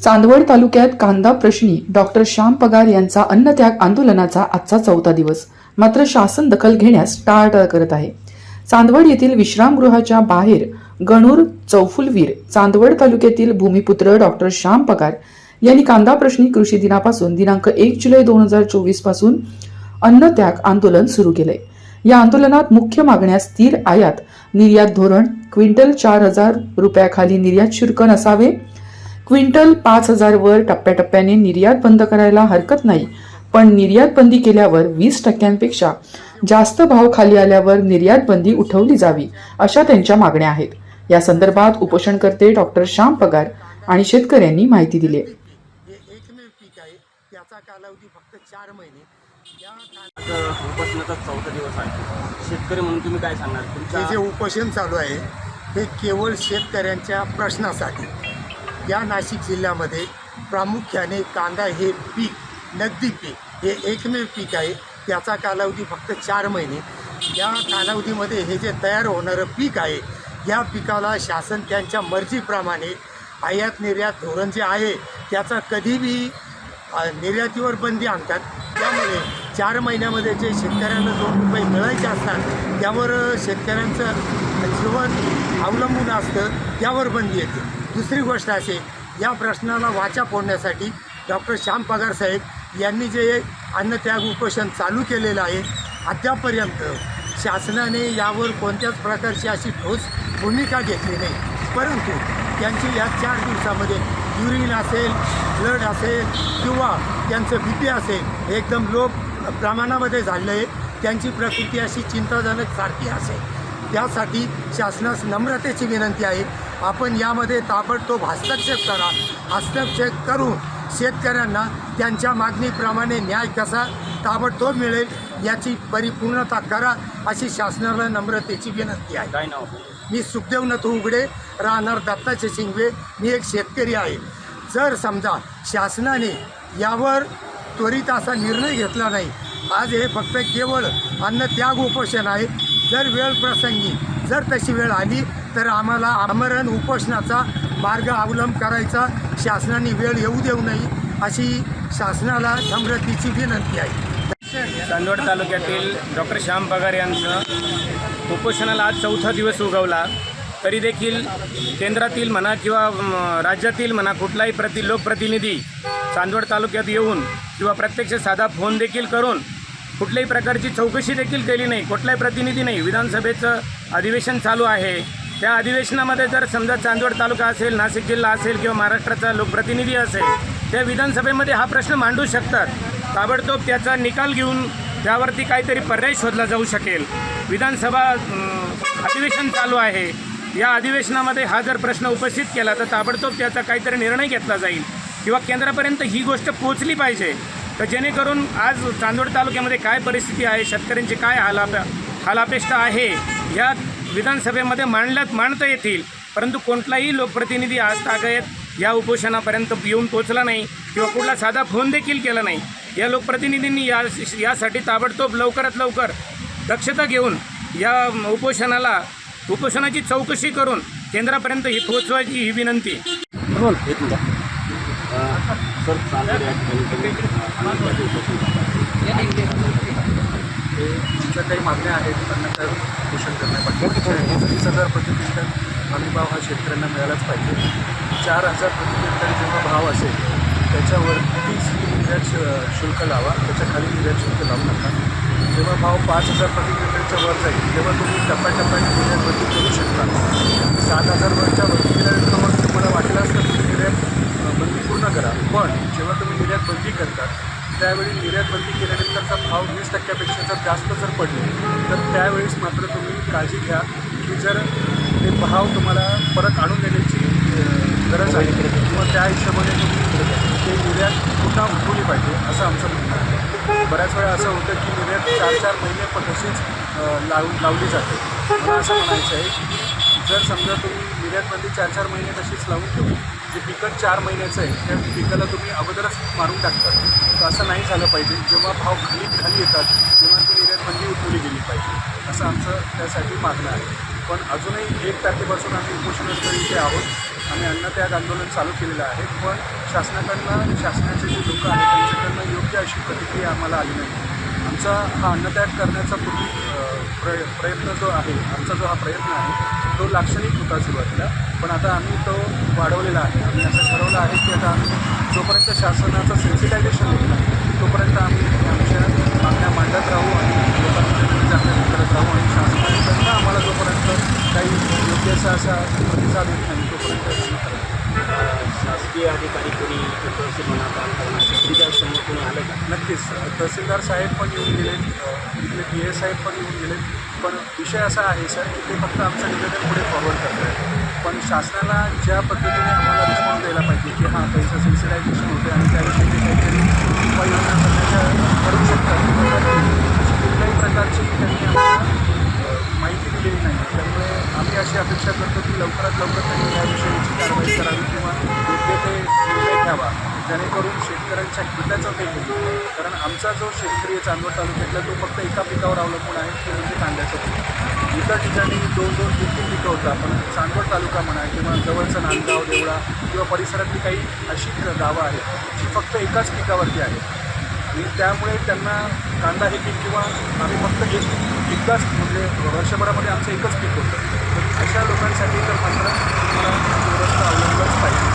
चांदवड तालुक्यात कांदा प्रश्नी डॉक्टर श्याम पगार यांचा अन्नत्याग आंदोलनाचा आजचा चौथा दिवस. मात्र शासन दखल घेण्यास टाळाटाळ करत आहे. चांदवड येथील विश्रामगृहाच्या बाहेर गणूर चौफुलवीर चांदवड तालुक्यातील भूमिपुत्र डॉक्टर श्याम पगार यांनी कांदा प्रश्नी कृषी दिनापासून दिनांक एक जुलै दोन हजार चोवीसपासून अन्नत्याग आंदोलन सुरू केलंय. या आंदोलनात मुख्य मागण्या स्थिर आयात निर्यात धोरण क्विंटल चार हजार रुपयाखाली निर्यात शुल्क नसावे क्विंटल पाच हजार वर टप्प्याटप्प्याने निर्यात बंद करायला हरकत नाही. पण निर्यात बंदी केल्यावर वीस टक्क्यांपेक्षा जास्त भाव खाली आल्यावर निर्यात बंदी उठवली जावी अशा त्यांच्या मागण्या आहेत. या संदर्भात उपोषणकर्ते डॉक्टर श्याम पगार आणि शेतकऱ्यांनी माहिती दिली. आहे. एकमेव पीक आहे त्याचा कालावधी फक्त चार महिने या काल- आज उपोषणाचा चौथा दिवस आहे शेतकरी म्हणून तुम्ही काय सांगणार? जे उपोषण चालू आहे हे केवळ शेतकऱ्यांच्या प्रश्नासाठी. या नाशिक जिल्ह्यामध्ये प्रामुख्याने कांदा हे पीक नगदी पीक हे एकमेव पीक आहे. त्याचा कालावधी फक्त चार महिने. या कालावधीमध्ये हे जे तयार होणारं पीक आहे या पिकाला शासन त्यांच्या मर्जीप्रमाणे आयात निर्यात धोरण जे आहे त्याचा कधीही निर्यातीवर बंदी आणतात. त्यामुळे चार महिन्यामध्ये जे शेतकऱ्यांना दोन रुपये मिळायचे असतात त्यावर शेतकऱ्यांचं जीवन अवलंबून असतं त्यावर बंदी येते. दुसरी गोष्ट असे या प्रश्नाला वाचा फोडण्यासाठी डॉक्टर श्याम पगार साहेब यांनी जे अन्नत्याग उपोषण चालू केलेलं आहे अद्यापर्यंत शासनाने यावर कोणत्याच प्रकारची अशी ठोस भूमिका घेतली नाही. परंतु त्यांची या चार दिवसामध्ये युरिन असेल ब्लड असेल किंवा त्यांचं बी पी असेल एकदम लो प्रमाणामध्ये झालं आहे. त्यांची प्रकृती अशी चिंताजनक सारखी असेल. त्यासाठी शासनास नम्रतेची विनंती आहे. आपण यामध्ये ताबडतोब हस्तक्षेप करा. हस्तक्षेप करून शेतकऱ्यांना त्यांच्या मागणीप्रमाणे न्याय कसा ताबडतोब मिळेल याची परिपूर्णता करा अशी शासनाला नम्रतेची विनंती आहे. काय नाव? मी सुखदेव नथू उघडे राहणार दत्ताचे शिंगवे. मी एक शेतकरी आहे. जर समजा शासनाने यावर त्वरित असा निर्णय घेतला नाही आज हे फक्त केवळ अन्न त्याग उपोषण आहे जर वेळ प्रसंगी जर तशी वेळ आली तर आम्हाला आमरण उपोषणाचा मार्ग अवलंब करायचा. शासनाने वेळ येऊ देऊ नये अशी शासनाला समृद्धीची विनंती आहे. चांदवड तालुक्यातील डॉक्टर श्याम पगार यांचं उपोषणाला आज चौथा दिवस उगवला. तरी देखील केंद्रातील म्हणा किंवा राज्यातील म्हणा कुठलाही प्रति लोकप्रतिनिधी चांदवड तालुक्यात येऊन किंवा प्रत्यक्ष साधा फोन देखील करून कुठल्याही प्रकारची चौकशी देखील केली नाही कुठलाही प्रतिनिधी नाही. विधानसभेचं अधिवेशन चालू आहे. त्या अधिवेशनामध्ये जर समजा चांदवड तालुका असेल नाशिक जिल्हा असेल किंवा महाराष्ट्राचा लोकप्रतिनिधी असेल त्या विधानसभेमध्ये हा प्रश्न मांडू शकतात. ताबडतोब त्याचा निकाल घेऊन त्यावरती काहीतरी पर्याय शोधला जाऊ शकेल. विधानसभा अधिवेशन चालू आहे. या अधिवेशनामध्ये हा जर प्रश्न उपस्थित केला तर ताबडतोब त्याचा काहीतरी निर्णय घेतला जाईल. किंवा केंद्रापर्यंत ही गोष्ट पोचली पाहिजे. तर जेणेकरून आज चांदवड तालुक्यामध्ये काय परिस्थिती आहे शेतकऱ्यांची काय हालाप हालापेष्टा आहे या विधानसभेमध्ये मांडल्यात मांडता येतील. परंतु कोणताही लोकप्रतिनिधी आज तागयत या उपोषणापर्यंत येऊन पोचला नाही किंवा कुठला साधा फोन देखील केला नाही. या लोकप्रतिनिधींनी या यासाठी ताबडतोब लवकरात लवकर दक्षता घेऊन या उपोषणाला उपोषणाची चौकशी करून केंद्रापर्यंत ही पोचवायची ही विनंती. बोल. सर चांदवड या ठिकाणी हे ज्या काही मागण्या आहेत त्यांना त्या पोषण करण्यापाठी वीस हजार प्रति क्विंटल हमीभाव हा शेतकऱ्यांना मिळालाच पाहिजे. चार हजार प्रति क्विंटल जेव्हा भाव असेल त्याच्यावर तीच निर्यात शुल्क लावा. त्याच्याखाली निर्यात शुल्क लावू नका. जेव्हा भाव पाच हजार प्रति क्विंटलच्या वर जाईल तेव्हा तुम्ही टप्प्याटप्प्याने निर्यात बंदी करू शकता. सात हजार वरच्या वरती गेल्यानंतर मग तुम्हाला वाटलं असतं की निर्यात बंदी पूर्ण करा. पण जेव्हा तुम्ही निर्यात बंदी करता त्यावेळी निर्यात बंदी केल्यानंतरचा भाव वीस टक्क्यापेक्षा जर जास्त जर पडले तर त्यावेळेस मात्र तुम्ही काळजी घ्या की जर ते भाव तुम्हाला परत आणून देण्याची गरज आहे किंवा त्या हिशोबाने तुम्ही ते निर्यात पुन्हा उठवली पाहिजे असं आमचं म्हणणं आहे. बऱ्याच वेळा असं होतं की निर्यात चार चार महिने पण तशीच लावून लाव लावली जाते. मला असं म्हणायचं आहे की जर समजा तुम्ही निर्यातमध्ये चार चार महिने तशीच लावून ठेवली जे पिकं चार महिन्याचं आहे त्या पिकाला तुम्ही अगोदरच मारून टाकतात. तर असं नाही झालं पाहिजे. जेव्हा भाव खाली खाली येतात तेव्हा ती निर्यातबंदी उठवली गेली पाहिजे. असं आमचं त्यासाठी मागणं आहे. पण अजूनही एक तारखेपासून आम्ही उपोषणास्थळी इथे आहोत. आम्ही अन्नत्याग आंदोलन चालू केलेलं आहे. पण शासनाकडनं शासनाचे जे लोक आहेत त्यांच्याकडनं योग्य अशी प्रतिक्रिया आम्हाला आली नाही. आमचा हा अन्नत्याग करण्याचा पूर्वी प्रय प्रयत्न जो आहे आमचा जो हा प्रयत्न आहे तो लाक्षणिक होता सुरुवातीला. पण आता आम्ही तो वाढवलेला आहे. आम्ही असं ठरवलं आहे की आता आम्ही जोपर्यंत शासनाचं सेन्सिटायझेशन होत नाही तोपर्यंत आम्ही आमच्या मागण्या मांडत राहू आणि लोकांच्या विरुद्ध आम्ही करत राहू आणि शासनाकडनं आम्हाला जोपर्यंत काही योग्य असा असा प्रतिसाद येत नाही तोपर्यंत आम्ही करत राहू. शासकीय कोणी तहसील म्हणा काम करणार तुमच्यासमोर कोणी आलं का? नक्कीच. तहसीलदार साहेब पण येऊन गेलेत अ, इथले पी ए साहेब पण येऊन गेलेत पण विषय असा आहे सर की ते फक्त आमचं निवेदन पुढे फॉरवर्ड करत आहेत पण शासनाला ज्या पद्धतीने आम्हाला रिस्पॉन्स द्यायला पाहिजे की हां त्यांचं सेन्सिटायझेशन होते आणि त्याविषयी ते काहीतरी उपाययोजना करण्याच्या करू शकतात अशी कुठल्याही प्रकारची त्यांनी आम्हाला माहिती दिलेली नाही. त्यामुळे अशी अपेक्षा करतो की लवकरात लवकर त्यांनी याविषयीची कारवाई करावी किंवा योग्य ते निर्णय घ्यावा जेणेकरून शेतकऱ्यांच्या हिताचं ते होईल कारण आमचा जो शेतकरी चांदवड तालुक्यातला तो फक्त एका पिकावर अवलंबून आहे ते म्हणजे कांद्याचं पीक. इतर ठिकाणी दोन दोन तीन तीन पिकं होतात पण चांदवड तालुका म्हणा किंवा जवळचं नांदगाव देवळा किंवा परिसरातली काही अशी गावं आहेत जी फक्त एकाच पिकावरती आहेत. आणि त्यामुळे त्यांना कांदा हे पीक किंवा आम्ही फक्त एक एकदाच म्हणजे वर्षभरामध्ये आमचं एकच पीक होतं. तर अशा लोकांसाठी तर मात्र मला व्यवस्था अवलंबलंच पाहिजे.